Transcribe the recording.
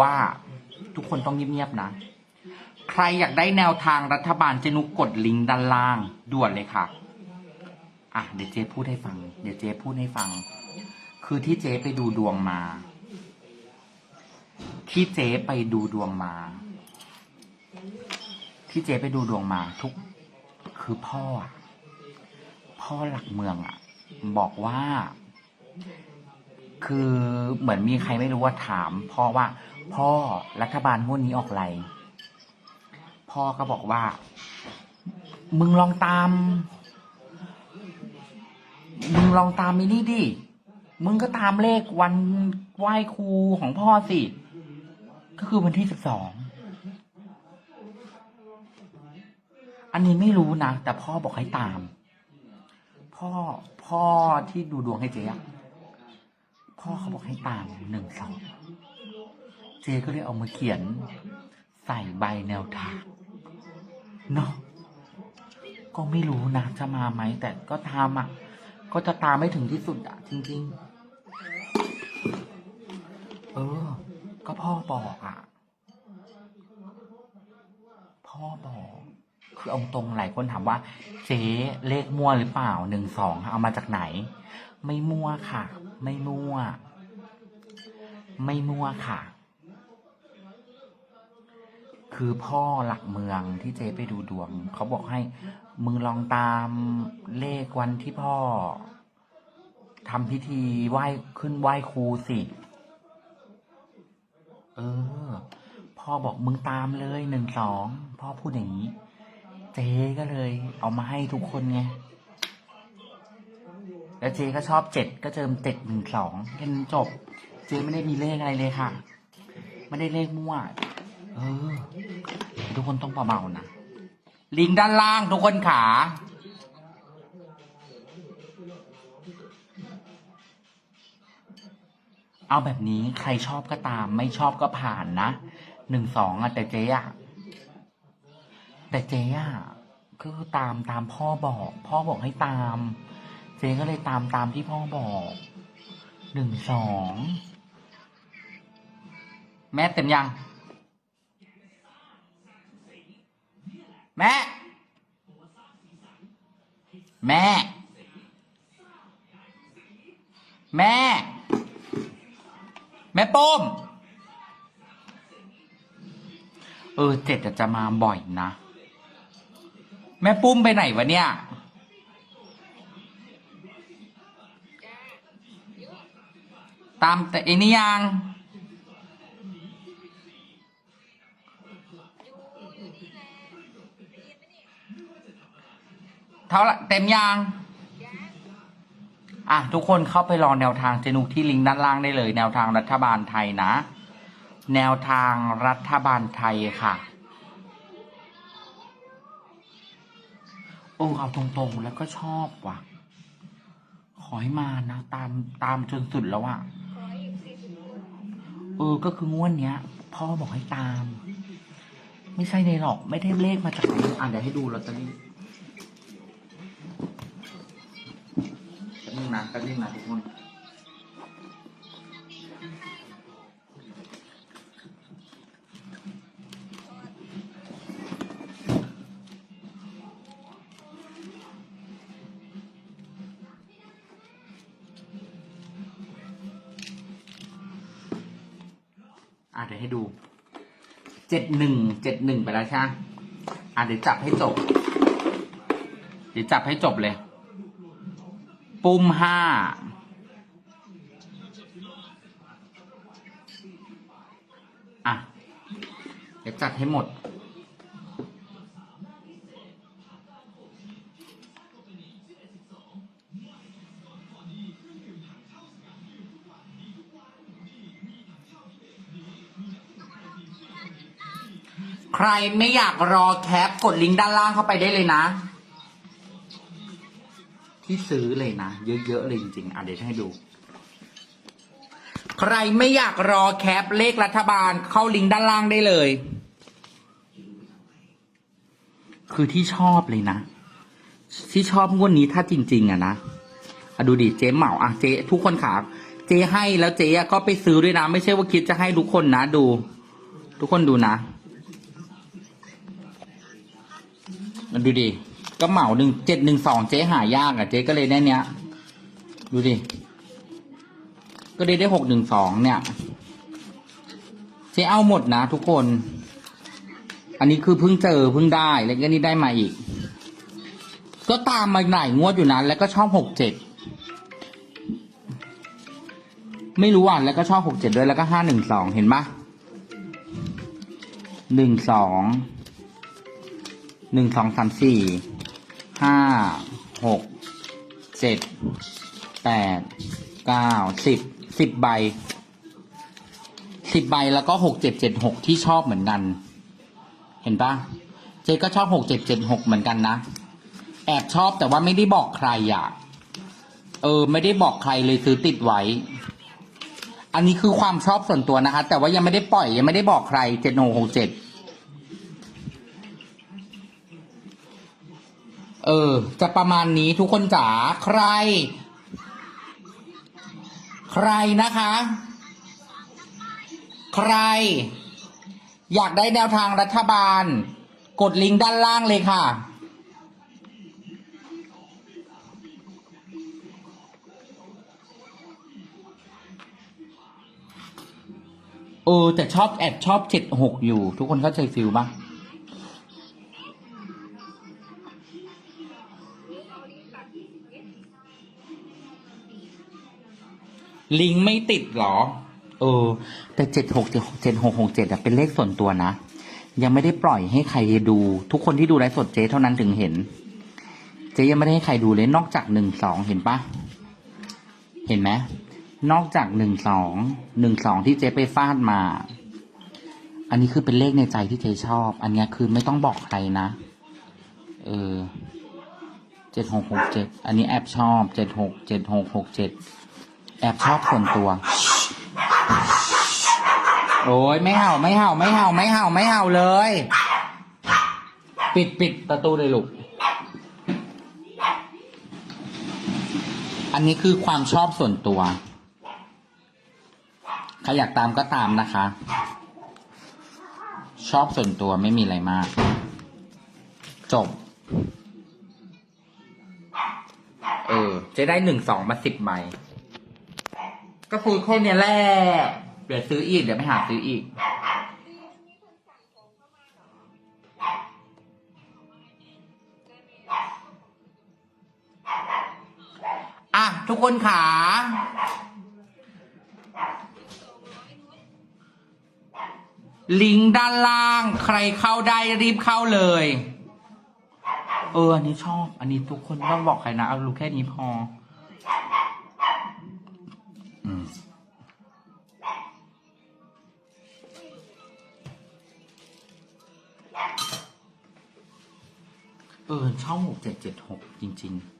ว่าทุกคนต้องเงียบๆนะ ใครอยากได้แนวทางรัฐบาลเจนุกกดลิงก์ด้านล่างด่วนเลยค่ะ อะเดี๋ยวเจ๊พูดให้ฟัง เดี๋ยวเจ๊พูดให้ฟัง คือที่เจ๊ไปดูดวงมา ที่เจ๊ไปดูดวงมา ที่เจ๊ไปดูดวงมา ทุก คือพ่ออะพ่อหลักเมืองอะบอกว่า คือเหมือนมีใครไม่รู้ว่าถามพ่อว่า พ่อรัฐบาลงวดนี้ออกอะไร พ่อก็บอกว่า มึงลองตาม มึงลองตามมินี่ดิ มึงก็ตามเลขวันไหว้ครูของพ่อสิ ก็คือวันที่สิบสอง อันนี้ไม่รู้นะ แต่พ่อบอกให้ตาม พ่อพ่อที่ดูดวงให้เจ๊พ่อเขาบอกให้ตามหนึ่งสอง เจก็เลยเอามาเขียนใส่ใบแนวทางเนาะก็ไม่รู้นะจะมาไหม แต่ก็ตามอะ ก็จะตามไม่ถึงที่สุดอะ จริง ๆ เออ ก็พ่อบอกอะ พ่อบอก คืออาตรงหลายคนถามว่า เจ๊เลขมั่วหรือเปล่าหนึ่งสองเอามาจากไหน ไม่มั่วค่ะ ไม่มั่ว ไม่มั่วค่ะ คือพ่อหลักเมืองที่เจ๊ไปดูดวง เขาบอกให้มึงลองตามเลขวันที่พ่อทำพิธีไหว้ขึ้นไหว้ครูสิ เออ พ่อบอกมึงตามเลยหนึ่งสองพ่อพูดอย่างนี้ เจ๊ก็เลย เอามาให้ทุกคนไง แล้วเจ๊ก็ชอบเจ็ดก็เจิมเจ็ดหนึ่งสองแค่นั้นจบ เจ๊ไม่ได้มีเลขอะไรเลยค่ะ ไม่ได้เลขมั่ว เออ ทุกคนต้องเบาๆนะ ลิงก์ด้านล่างทุกคนขา เอาแบบนี้ใครชอบก็ตาม ไม่ชอบก็ผ่านนะหนึ่งสองอะแต่เจ๊อะแต่เจ๊อะก็คือตามตามพ่อบอก พ่อบอกให้ตาม เจ๊ก็เลยตามตามที่พ่อบอกหนึ่งสองแม่เต็มยัง แม่ แม่ แม่ แม่ป้ม เออเจ็ดอะจะมาบ่อยนะ แม่ปุ้มไปไหนวะเนี่ย ตามแต่ไอ้นี่ยัง ท่าไหร่เต็มยังอะ ทุกคนเข้าไปรอแนวทางเจนุกที่ลิงก์ด้านล่างได้เลย แนวทางรัฐบาลไทยนะ แนวทางรัฐบาลไทยค่ะ โอ้เอาตรงๆ แล้วก็ชอบว่ะ ขอให้มานะ ตามตามจนสุดแล้วอะ เออ ก็คืองวดเนี้ย พ่อบอกให้ตาม ไม่ใช่เลยหรอก ไม่ได้เลขมาจากไหนอ่านเดี๋ยวให้ดูลอตเตอรี่ นึงนะแป๊บนึงนะทุกคนอะเดี๋ยวให้ดู เจ็ดหนึ่ง เจ็ดหนึ่งไปแล้วใช่ไหมอะเดี๋ยวจับให้จบ เดี๋ยวจับให้จบเลย ปุ้มห้าอะ เดี๋ยวจัดให้หมด ใครไม่อยากรอแคปกดลิงก์ด้านล่างเข้าไปได้เลยนะ ที่ซื้อเลยนะ เยอะๆเลยจริงๆอะเดี๋ยวให้ดู ใครไม่อยากรอแคปเลขรัฐบาลเข้าลิงก์ด้านล่างได้เลย คือที่ชอบเลยนะ ที่ชอบงวดนี้ถ้าจริง ๆอะนะอะดูดิเจ๊เหมาอะเจ๊ทุกคนขาเจ๊ให้แล้วเจ๊ก็ไปซื้อด้วยนะ ไม่ใช่ว่าคิดจะให้ทุกคนนะดู ทุกคนดูนะมันดูดิ ก็เหมาหนึ่งเจ็ดหนึ่งสองเจ๊หายากอะเจ๊ก็เลยได้เนี้ย ดูดิ ก็ได้ได้หกหนึ่งสองเนี่ย เจ๊เอาหมดนะทุกคน อันนี้คือเพิ่งเจอเพิ่งได้แล้วก็นี่ได้มาอีก ก็ตามมาหลายงวดอยู่นะแล้วก็ชอบหกเจ็ดไม่รู้อะแล้วก็ชอบหกเจ็ดด้วยแล้วก็ห้าหนึ่งสองเห็นปะหนึ่งสองหนึ่งสองสามสี่ ห้าหกเจ็ดแปดเก้าสิบสิบใบสิบใบแล้วก็หกเจ็ดเจ็ดหกที่ชอบเหมือนกัน เห็นปะเจ๊ก็ชอบหกเจ็ดเจ็ดหกเหมือนกันนะ แอบชอบแต่ว่าไม่ได้บอกใครอะ เออ ไม่ได้บอกใครเลยซื้อติดไว้ อันนี้คือความชอบส่วนตัวนะคะ แต่ว่ายังไม่ได้ปล่อยยังไม่ได้บอกใครเจ็ดหกหกเจ็ด เออ จะประมาณนี้ทุกคนจ๋าใคร ใครนะคะ ใคร อยากได้แนวทางรัฐบาล กดลิงก์ด้านล่างเลยค่ะเออแต่ชอบแอบชอบเจ็ดหกอยู่ ทุกคนเข้าใจฟิลปะ ลิงก์ไม่ติดเหรอ เออ แต่เจ็ดหกเจ็ดเจ็ดหกหกเจ็ดเป็นเลขส่วนตัวนะ ยังไม่ได้ปล่อยให้ใครดู ทุกคนที่ดูไลฟ์สดเจ๊เท่านั้นถึงเห็น เจ๊ยังไม่ได้ให้ใครดูเลยนอกจากหนึ่งสองเห็นปะเห็นไหมนอกจากหนึ่งสองหนึ่งสองที่เจ๊ไปฟาดมา อันนี้คือเป็นเลขในใจที่เจ๊ชอบ อันนี้คือไม่ต้องบอกใครนะ เออเจ็ดหกหกเจ็ดอันนี้แอบชอบเจ็ดหกเจ็ดหกหกเจ็ด อบชอบส่วนตัว โอ้ยไม่เห่าไม่เห่าไม่เห่าไม่เห่าไม่เห่าเลย ปิดปิดประตูเลยลูก อันนี้คือความชอบส่วนตัว ใครอยากตามก็ตามนะคะ ชอบส่วนตัวไม่มีอะไรมาก จบ เออจะได้หนึ่งสองมาสิบใบ ก็คือแค่เนี้ยแหละเดี๋ยวซื้ออีกเดี๋ยวไม่หาซื้ออีก อะ ทุกคนขาลิงก์ด้านล่าง ใครเข้าได้รีบเข้าเลย เออ อันนี้ชอบ อันนี้ทุกคนต้องบอกใครนะ เอารู้แค่นี้พอ เออช่องหกเจ็ดเจ็ดหกจริง ๆ